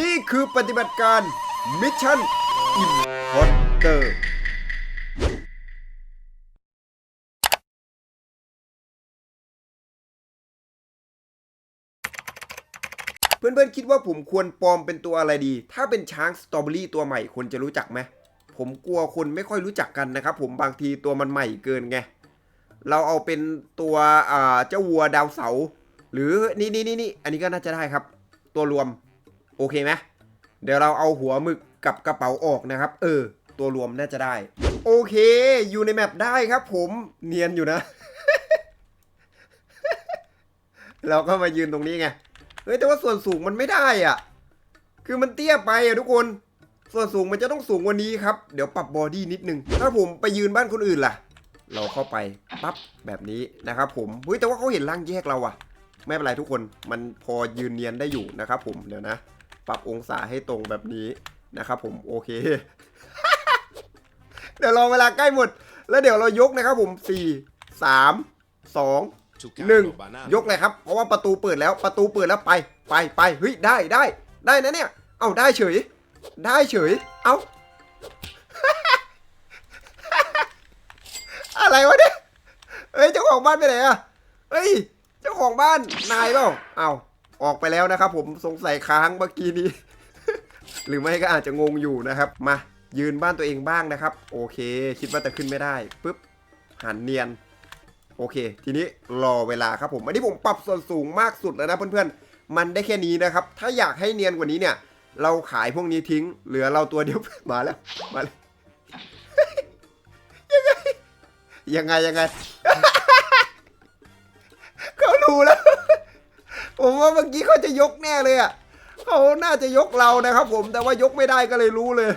นี่คือปฏิบัติการมิชชั่นอิมพอร์เตอร์เพื่อนๆคิดว่าผมควรปลอมเป็นตัวอะไรดี ถ้าเป็นช้างสตรอเบอรี่ตัวใหม่คนจะรู้จักไหม ผมกลัวคนไม่ค่อยรู้จักกันนะครับผมบางทีตัวมันใหม่เกินไง เราเอาเป็นตัวเจ้าวัวดาวเสา หรือนี่นี่นี่นี่อันนี้ก็น่าจะได้ครับ ตัวรวม อเคไหมเดี๋ยวเราเอาหัวหมึกกับกระเป๋าออกนะครับ เออ ตัวรวมน่าจะได้ โอเค อยู่ในแมปได้ครับผมเนียนอยู่นะ เราก็มายืนตรงนี้ไงเฮ้ยแต่ว่าส่วนสูงมันไม่ได้อะ คือมันเตี้ยไปอะทุกคน ส่วนสูงมันจะต้องสูงกว่านี้ครับ เดี๋ยวปรับบอดี้นิดนึง ถ้าผมไปยืนบ้านคนอื่นล่ะ เราเข้าไปปั๊บแบบนี้นะครับผม เฮ้ยแต่ว่าเขาเห็นร่างแยกเราอะ ไม่เป็นไรทุกคน มันพอยืนเนียนได้อยู่นะครับผม เดี๋ยวนะ ปรับองศาให้ตรงแบบนี้นะครับผมโอเค เดี๋ยวรอเวลาใกล้หมด แล้วเดี๋ยวเรายกนะครับผม4 3 2หนึ่งยกเลยครับ เพราะว่าประตูเปิดแล้วประตูเปิดแล้วไปไปไปเฮ้ยได้ได้ได้นะเนี่ย เอาได้เฉย ได้เฉย เอาอะไรวะเนี่ยเฮ้ยเจ้าของบ้านไปไหนอะเฮ้ยเจ้าของบ้านนายเปล่าเอา ออกไปแล้วนะครับผมสงสัยค้างเมื่อกี้นี้ หรือไม่ก็อาจจะงงอยู่นะครับ มายืนบ้านตัวเองบ้างนะครับ โอเค คิดว่าจะขึ้นไม่ได้ปุ๊บหันเนียน โอเค ทีนี้รอเวลาครับผมอันนี้ผมปรับส่วนสูงมากสุดแล้วนะเพื่อนๆ มันได้แค่นี้นะครับ ถ้าอยากให้เนียนกว่านี้เนี่ย เราขายพวกนี้ทิ้ง เหลือเราตัวเดียวมาแล้วมาเลยยังไงยังไงยังไงเขารู้แล้ว ผมว่าเมื่อกี้เขาจะยกแน่เลยอะเขาน่าจะยกเรานะครับ ผมแต่ว่ายกไม่ได้ก็เลยรู้เลย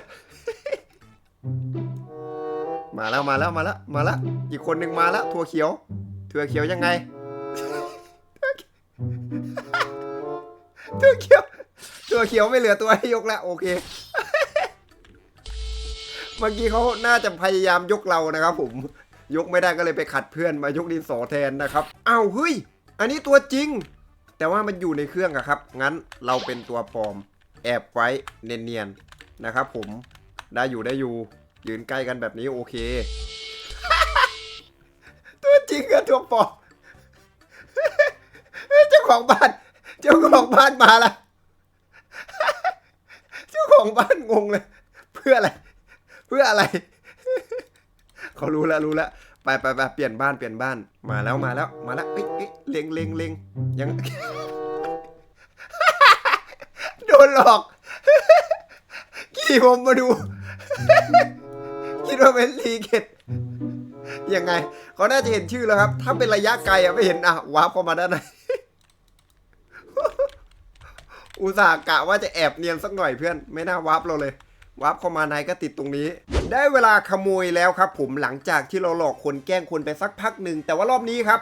มาแล้วมาแล้วมาแล้วมาแล้วอีกคนหนึ่งมาแล้วถั่วเขียวถั่วเขียวยังไงถั่วเขียวถั่วเขียวไม่เหลือตัวให้ยกแล้วโอเคเมื่อกี้เขาน่าจะพยายามยกเรานะครับ ผมยกไม่ได้ก็เลยไปขัดเพื่อนมายกดินสอแทนนะครับอ้าวเฮ้ย อันนี้ตัวจริง แต่ว่ามันอยู่ในเครื่องอะครับ งั้นเราเป็นตัวปลอมแอบไว้เนียนๆนะครับผมได้อยู่ได้อยู่ยืนใกล้กันแบบนี้โอเค ตัวจริงกับตัวปลอมเจ้าของบ้าน เจ้าของบ้านมาละเจ้าของบ้านงงเลย เพื่ออะไร เพื่ออะไร เขารู้แล้วรู้แล้ว ไปไปไปเปลี่ยนบ้านเปลี่ยนบ้าน มาแล้วมาแล้วมาแล้วเอ้ยเอ้ยเล็งเล็งเล็งยัง โดนหลอก ขี่ผมมาดู คิดว่าเป็นรีเกตยังไงเขาน่าจะเห็นชื่อแล้วครับ ถ้าเป็นระยะไกลอะไม่เห็นอะวาร์ปเข้ามาด้านในอุตส่าห์กะว่าจะแอบเนียนสักหน่อยเพื่อน ไม่น่าวาร์ปเราเลย วาร์ปเข้ามาในก็ติดตรงนี้ ได้เวลาขโมยแล้วครับ ผมหลังจากที่เราหลอกคนแกล้งคนไปสักพักหนึ่งแต่ว่ารอบนี้ครับ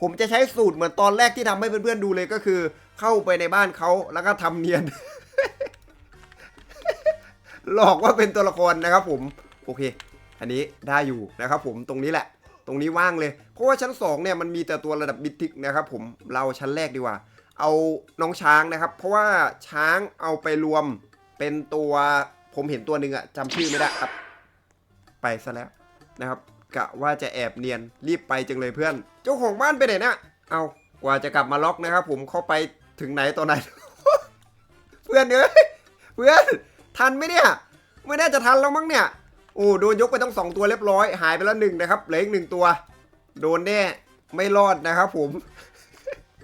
ผมจะใช้สูตรเหมือนตอนแรกที่ทำให้เพื่อนๆดูเลยก็คือ เข้าไปในบ้านเขาแล้วก็ทำเนียน หลอกว่าเป็นตัวละครนะครับ ผมโอเค อันนี้ได้อยู่นะครับ ผมตรงนี้แหละ ตรงนี้ว่างเลย เพราะว่าชั้น2เนี่ยมันมีแต่ตัวระดับมิติกนะครับ ผมเราชั้นแรกดีกว่า เอาน้องช้างนะครับ เพราะว่าช้างเอาไปรวมเป็นตัว ผมเห็นตัวหนึ่งอะจำชื่อไม่ได้ครับ ไปซะแล้วนะครับกะว่าจะแอบเนียนรีบไปจังเลยเพื่อน เจ้าของบ้านไปไหนนะเอากว่าจะกลับมาล็อกนะครับ ผมเข้าไปถึงไหนตอนไหน เพื่อนเอ้ยเพื่อนทันไหมเนี่ย ไม่น่าจะทันแล้วมั้งเนี่ย โอ้โดนยกไปต้องสองตัวเรียบร้อย หายไปแล้วหนึ่งนะครับเหลืออีกหนึ่งตัว โดนแน่ไม่รอดนะครับผม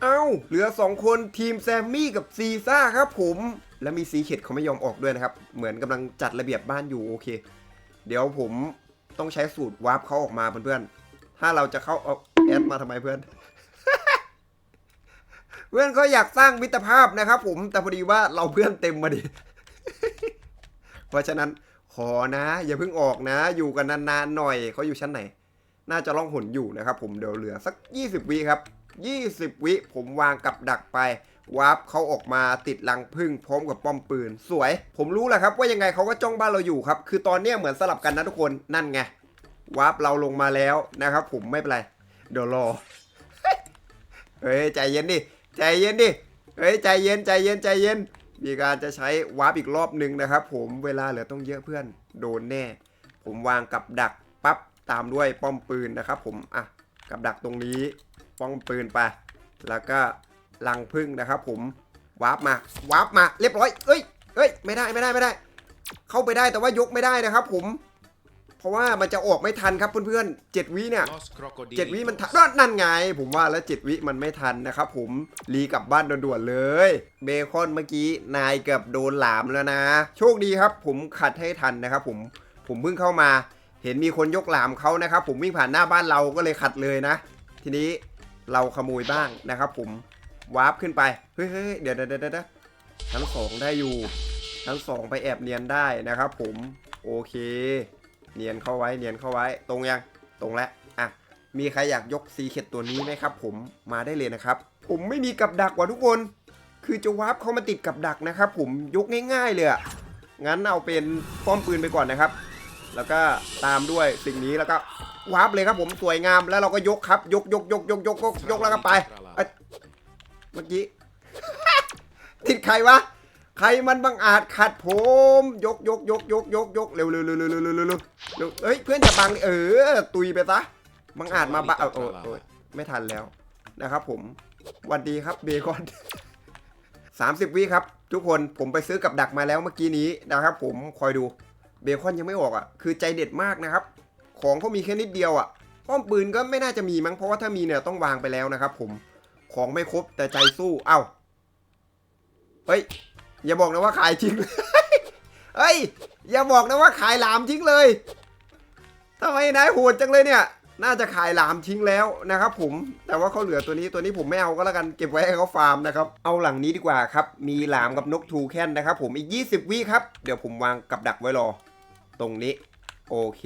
เอ้า เหลือ 2 คนทีมแซมมี่กับซีซ่าครับผม แล้วมีซีเข็ดเขาไม่ยอมออกด้วยนะครับ เหมือนกำลังจัดระเบียบบ้านอยู่โอเค เดี๋ยวผมต้องใช้สูตรวาร์ปเขาออกมาเพื่อนๆ ถ้าเราจะเข้าเอาแอดมาทำไมเพื่อน เพื่อนเขาอยากสร้างมิตรภาพนะครับผม แต่พอดีว่าเราเพื่อนเต็มมาดิ เพราะฉะนั้นขอนะ อย่าเพิ่งออกนะ อยู่กันนานๆหน่อยเขาอยู่ชั้นไหน น่าจะล่องหนอยู่นะครับผมเดี๋ยวเหลือสัก 20วิครับ 20 วิผมวางกับดักไปวาร์ปเขาออกมาติดรังพึ่งพร้อมกับป้อมปืน สวย ผมรู้แหละครับว่ายังไงเขาก็จ้องบ้านเราอยู่ครับ คือตอนเนี้ยเหมือนสลับกันนะทุกคนนั่นไงวาร์ปเราลงมาแล้วนะครับผมไม่เป็นไร เดี๋ยวรอเฮ้ยใจเย็นดิใจเย็นดิเฮ้ยใจเย็นใจเย็นใจเย็น มีการจะใช้วาร์ปอีกรอบหนึ่งนะครับผมเวลาเหลือต้องเยอะเพื่อนโดนแน่ ผมวางกับดักปั๊บตามด้วยป้อมปืนนะครับผมอะกับดักตรงนี้ ป้อมปืนไป แล้วก็ลังพึ่งนะครับ ผมวาร์ปมาวาร์ปมาเรียบร้อยเอ้ยเอ้ยไม่ได้ไม่ได้ไม่ได้ เข้าไปได้แต่ว่ายกไม่ได้นะครับ ผม เพราะว่ามันจะออกไม่ทันครับเพื่อนๆเจ็ดวิเนี่ย Los crocodilos. เจ็ดวิมันทันนั่นนั่นไง ผมว่าแล้วเจ็ดวิมันไม่ทันนะครับ ผมรีกลับบ้านด่วนๆเลย เบคอนเมื่อกี้นายเกือบโดนหลามแล้วนะ โชคดีครับ ผมขัดให้ทันนะครับ ผมผมเพิ่งเข้ามา เห็นมีคนยกหลามเขานะครับ ผมวิ่งผ่านหน้าบ้านเราก็เลยขัดเลยนะ ทีนี้ เราขโมยบ้างนะครับผมวาร์ปขึ้นไปเฮ้ยเดี๋ยวเดี๋ยวเดี๋ยวเดี๋ยวชั้นสองได้อยู่ชั้นสองไปแอบเนียนได้นะครับผมโอเค เนียนเข้าไว้เนียนเข้าไว้ ตรงยังตรงแล้วอะมีใครอยากยกซีเข็ดตัวนี้ไหมครับผมมาได้เลยนะครับ ผมไม่มีกับดักว่ะทุกคน คือจะวาร์ปเข้ามาติดกับดักนะครับผมยกง่าย ๆเลยอะงั้นเอาเป็นป้อมปืนไปก่อนนะครับ แล้วก็ตามด้วยสิ่งนี้แล้วก็วาร์ปเลยครับผมสวยงามแล้วเราก็ยกครับ ยกยกยกยกยกยกยกแล้วก็ไปเมื่อกี้ติดใครวะใครมันบังอาจขัดผม ยกยกยกยกยกยกเร็วเร็วเร็วเร็วเร็วเร็วเร็วเฮ้ยเพื่อนจะบังเออ ตุยไปซะบังอาจมาบังเออโอ้ยไม่ทันแล้วนะครับผมวันดีครับเบคอนสามสิบวิครับ ทุกคนผมไปซื้อกับดักมาแล้วเมื่อกี้นี้นะครับผมคอยดู เบคอนยังไม่ออกอะ คือใจเด็ดมากนะครับ ของเขามีแค่นิดเดียวอะ ป้อมปืนก็ไม่น่าจะมีมั้ง เพราะว่าถ้ามีเนี่ยต้องวางไปแล้วนะครับผม ของไม่ครบแต่ใจสู้ เอ้า เฮ้ย อย่าบอกนะว่าขายทิ้ง เฮ้ย อย่าบอกนะว่าขายหลามทิ้งเลยทำไมนายโหดจังเลยเนี่ย น่าจะขายหลามทิ้งแล้วนะครับผม แต่ว่าเขาเหลือตัวนี้ ตัวนี้ผมไม่เอาก็แล้วกัน เก็บไว้ให้เขาฟาร์มนะครับ เอาหลังนี้ดีกว่าครับ มีหลามกับนกทูแคนนะครับผม อีก 20วิครับ เดี๋ยวผมวางกับดักไว้รอ ตรงนี้โอเค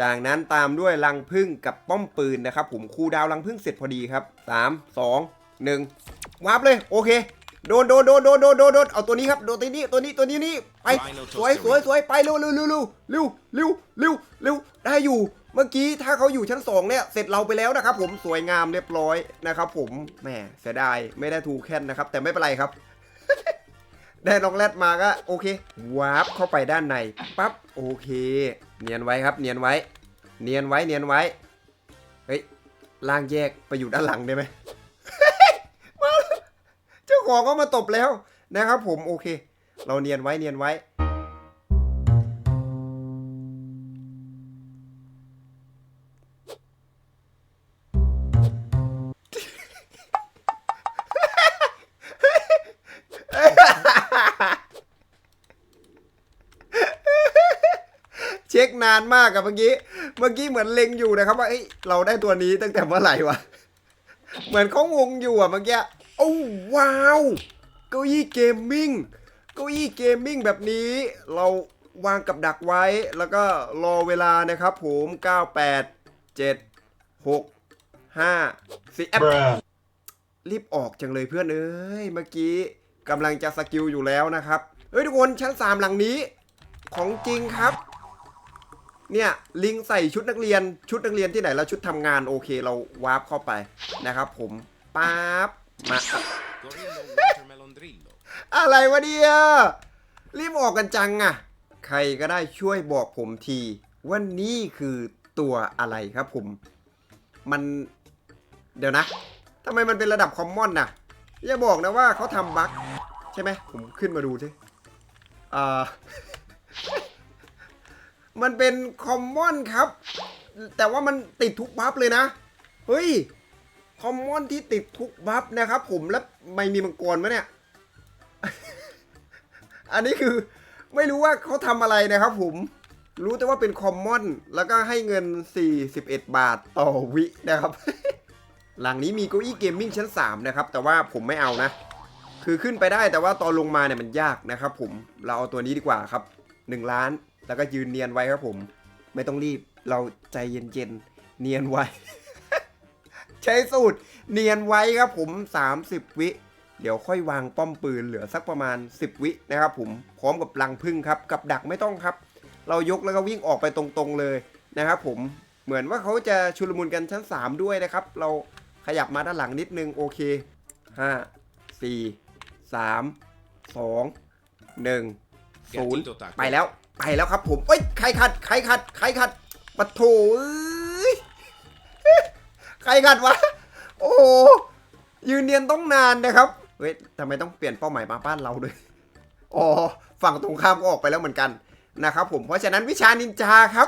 จากนั้นตามด้วยรังพึ่งกับป้อมปืนนะครับ ผมคูลดาวน์รังพึ่งเสร็จพอดีครับ 3 2 1วาร์ปเลยโอเคโดนโดนโดนโดนโดนโดนโดนเอาตัวนี้ครับโดนตัวนี้ตัวนี้ตัวนี้นี่ไปสวยสวยสวยไปเร็วเร็วเร็วเร็วเร็วเร็วเร็วเร็วได้อยู่เมื่อกี้ถ้าเขาอยู่ชั้นสองเนี่ยเสร็จเราไปแล้วนะครับ ผมสวยงามเรียบร้อยนะครับ ผมแหมเสียดายไม่ได้ทูแคนนะครับ แต่ไม่เป็นไรครับ ได้น้องแรดมาก็โอเควาร์ปเข้าไปด้านในปั๊บโอเค เนียนไว้ครับเนียนไว้ เนียนไว้เนียนไว้เฮ้ยล่างแยกไปอยู่ด้านหลังได้ไหมเจ้าของก็มาตบแล้วนะครับผมโอเค เราเนียนไว้เนียนไว้านมากกับเมื่อกี้ เมื่อกี้เหมือนเล็งอยู่นะครับว่าเอ้ยเราได้ตัวนี้ตั้งแต่เมื่อไหร่วะ เหมือนเขางงอยู่อะเมื่อกี้โอ้ว้าวเก้าอี้เกมมิ่งเก้าอี้เกมมิ่งแบบนี้เราวางกับดักไว้ แล้วก็รอเวลานะครับผม 98 7 6 5 4แอปรีบออกจังเลยเพื่อนเอ้ยเมื่อกี้กำลังจะสกิลอยู่แล้วนะครับ เฮ้ยทุกคนชั้น 3 หลังนี้ของจริงครับ เนี่ยลิงใส่ชุดนักเรียนชุดนักเรียนที่ไหนแล้วชุดทำงานโอเคเราวาร์ปเข้าไปนะครับผมปั๊บมาอะไรวะเนี่ยรีบออกกันจังอะใครก็ได้ช่วยบอกผมทีว่านี่คือตัวอะไรครับผม มันเดี๋ยวนะทำไมมันเป็นระดับคอมมอนน่ะ อย่าบอกนะว่าเขาทำบั๊กใช่ไหมผมขึ้นมาดูสิอ่า มันเป็นคอมมอนครับ แต่ว่ามันติดทุกบัฟเลยนะ เฮ้ย คอมมอนที่ติดทุกบัฟนะครับผมแล้วไม่มีมังกรมะเนี่ย อันนี้คือไม่รู้ว่าเขาทำอะไรนะครับผมรู้แต่ว่าเป็นคอมมอน แล้วก็ให้เงิน 41 บาทต่อวินะครับ หลังนี้มีเก้าอี้เกมมิ่งชั้น 3 นะครับ แต่ว่าผมไม่เอานะ คือขึ้นไปได้แต่ว่าตอนลงมาเนี่ยมันยากนะครับผมเราเอาตัวนี้ดีกว่าครับ 1 ล้าน แล้วก็ยืนเนียนไว้ครับผม ไม่ต้องรีบเราใจเย็นๆ เนียนไว้ ใช้สูตร เนียนไว้ครับผม 30 วิ เดี๋ยวค่อยวางป้อมปืนเหลือสักประมาณ 10 วินะครับผมพร้อมกับลังพึ่งครับ กับดักไม่ต้องครับ เรายกแล้วก็วิ่งออกไปตรงๆเลยนะครับผมเหมือนว่าเขาจะชุลมุนกันชั้น 3 ด้วยนะครับ เราขยับมาด้านหลังนิดนึงโอเค 5 4 3สองหนึ่งศูนย์ Gatito taco. ไปแล้ว ไปแล้วครับผมเอ้ยใครขัดใครขัดใครขัดปะโถใครขัดวะ โอ้ยืนเนียนต้องนานนะครับเฮ้ยทำไมต้องเปลี่ยนเป้าหมายมาบ้านเราด้วยอ๋อฝั่งตรงข้ามก็ออกไปแล้วเหมือนกันนะครับผมเพราะฉะนั้นวิชานินจาครับ